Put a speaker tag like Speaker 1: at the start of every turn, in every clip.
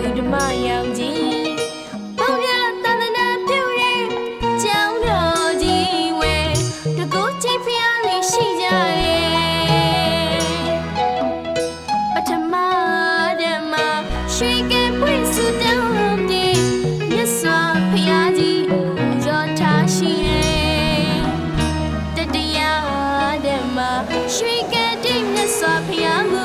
Speaker 1: မှုဓမ္မရောင်ကြီးပေါင်းပြတန်တနာပြုရဲကျောင်းတော်ကြီးဝဲတကူချိတ်ဖျားလေးရှိကြရဲ့ပထမဓမ္မရွှေကပွင့်စူတောင်းမြေမြတ်စွာဘုရားကြီးရောထားရှိတယ်တတရားဓမ္မရွှေကတိမြတ်စွာဘုရားမူ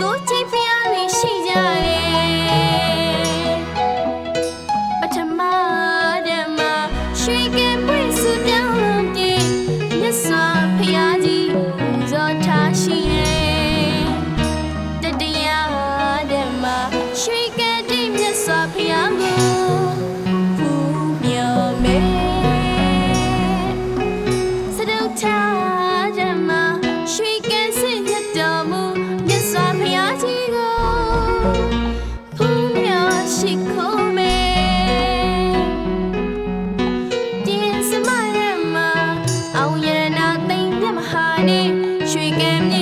Speaker 1: ကိုချိန်ဖျားလေးရှိကြတယ်ပထမတည်းမှာရွှေကင်ပရစ်စပြောင်းလို့ပြေမြတ်စွာဘုရားကြီးဦးစွာထားရှိတယ်တတရားတည်းမှာရွှေကတိမြတ်စွာဘုရားကို Honey, she gave me.